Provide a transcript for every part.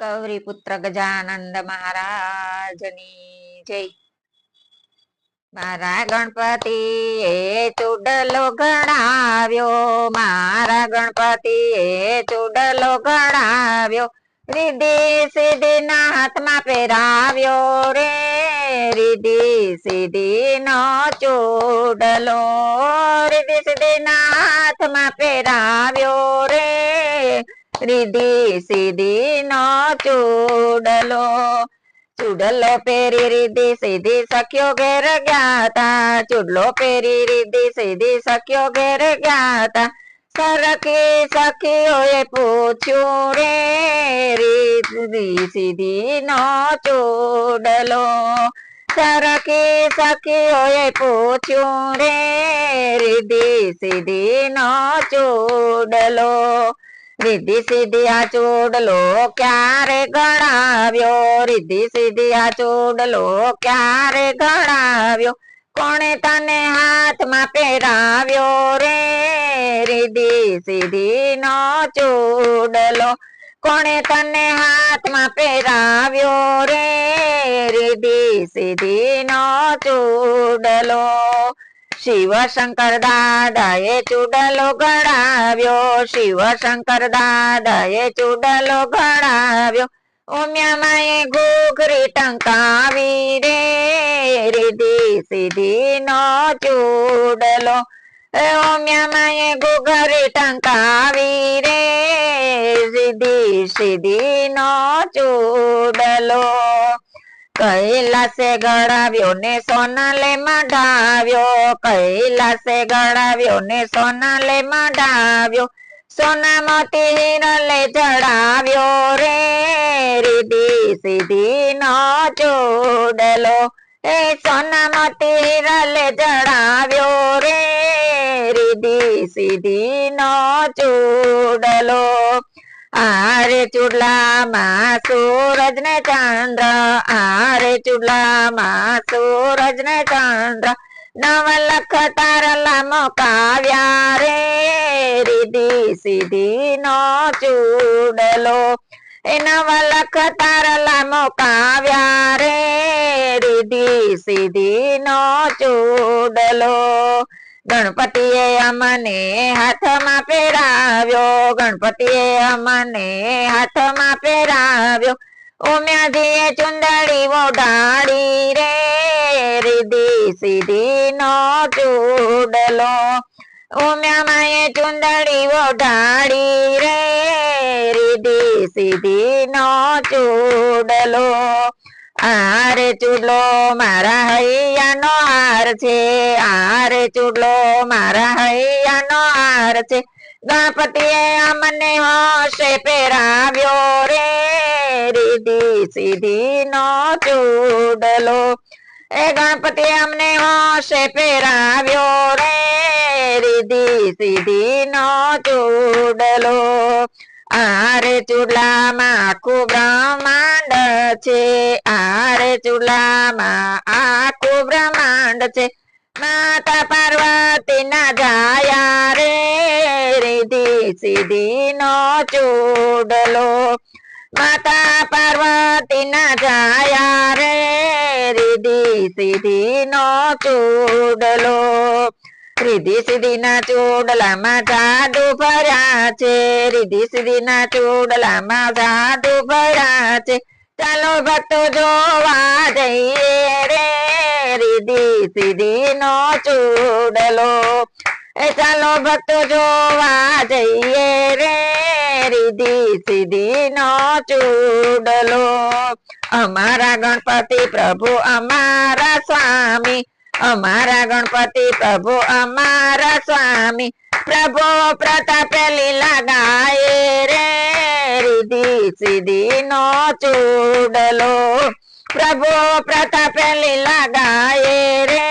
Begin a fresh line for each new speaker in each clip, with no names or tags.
ગૌરી પુત્ર ગજાનંદ મહારાજની જય મારા ગણપતિ એ ચૂડલો ગણાવ્યો મારા ગણપતિ એ ચૂડલો ગણાવ્યો રીધિ સીધી ના હાથમાં પહેરાવ્યો રે રીધિ સીધી નો ચૂડલો રીધિ સીધી ના હાથમાં પહેરાવ્યો રે રીધિ સીધી નો ચૂડલો પહેરી રીધિ સીધી સખ્યો ઘેર ગયા તા ચૂડલો પહેરી રીધિ સીધી સખ્યો ઘેર ગયા તા સરકી સખીઓએ પૂછ્યું રે રીધિ સીધી નો ચૂડલો સરકી સખીઓએ પૂછ્યું રે રીધિ સીધી નો ચૂડલો રીધિ સીધી ચૂડલો ક્યારે ગણાવ્યો? રિદ્ધિ સીધી આ ચૂડલો ક્યારે ગણાવ્યો? કોણે તને હાથમાં પહેરાવ્યો રે? રિદ્ધિ સીધી નો ચૂડલો કોણે તને હાથમાં પહેરાવ્યો રે? રિદ્ધિ સીધી નો ચૂડલો શિવ શંકર દાદાએ ચૂડલો ગણાવ્યો. શિવ શંકર દાદાએ ચૂડલો ગણાવ્યો. ઉમ્યા માએ ઘૂઘરી ટંકાવી રે. રીધી સીધી નો ચૂડલો. એ ઉમ્યા માએ ઘૂઘરી ટંકાવી રે. સીધી સીધી નો ચૂડલો. કૈલાસે ગળાવ્યો ને સોનાલે મઢાવ્યો કૈલાસે ગળાવ્યો ને સોનાલે મઢાવ્યો સોના મોતી હિરલે ચડાવ્યો રે, રીધી સીધી નો ચૂડલો. એ સોના મોતી હિરલે ચડાવ્યો રે, રીધી સીધી નો ચૂડલો. આરે ચૂડલામાં સૂરજ ને ચંદ્ર આરે ચૂડલામાં સૂરજ ને ચંદ્ર નવ લખ તારલા મોકાવ્યા રે રીધિ સીધી નો ચૂડલો એ નવ લખ તારલા મોકાવ્યા રે રીધિ સીધી નો ચૂડલો ગણપતિએ અમને હાથમાં પહેરાવ્યો. ગણપતિએ અમને હાથમાં પહેરાવ્યો. ઉમ્યાજીએ ચુંદડી ઓઢાડી રે. રીધી સીધી નો ચૂડલો. ઉમ્યા માએ ચુંદડી ઓઢાડી રે. રીધી સીધી નો ચૂડલો. આરે ચૂડલો મારા હૈયાનો હાર છે, આરે ચૂડલો મારા હૈયાનો હાર છે. ગણપતિએ અમને હોશે પહેરાવ્યો રે રીધી સીધી નો ચૂડલો. એ ગણપતિ અમને હોશે પહેરાવ્યો રે રીધી સીધી નો ચૂડલો. આરે ચૂલામાં આખું બ્રહ્માંડ છે. આરે ચૂલામાં આખું બ્રહ્માંડ છે. માતા પાર્વતી ના જાયા રે, રીધી સીધી નો ચૂડલો. માતા પાર્વતી ના જાયા રે, રીધી સીધી નો ચૂડલો. રીધિ સીધી ના ચૂડલામાં જાદુ ભર્યા છે રીધિ સીધી ના ચૂડલામાં જાદુ ભર્યા છે ચાલો ભક્તો જોવા જઈએ રે રીધિ સીધી નો ચૂડલો. એ ચાલો ભક્તો જોવા જઈએ રે રીધિ સીધી નો ચૂડલો. અમારા ગણપતિ પ્રભુ, અમારા સ્વામી અમારા ગણપતિ પ્રભુ, અમારા સ્વામી. પ્રભુ પ્રતાપે લીલા ગાય રે, રીધી સીધી નો ચૂડલો. પ્રભુ પ્રતાપે લીલા ગાય રે,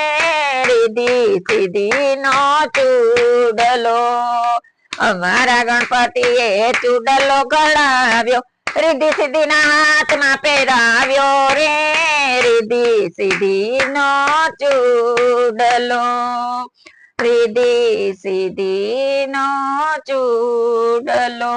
રીધી સીધી નો ચૂડલો. અમારા ગણપતિએ ચૂડલો ગળાવ્યો રીધિ સીધી ના હાથમાં પહેરાવ્યો રે રીધિ સીધી નો ચૂડલો રીધિ સીધી નો ચૂડલો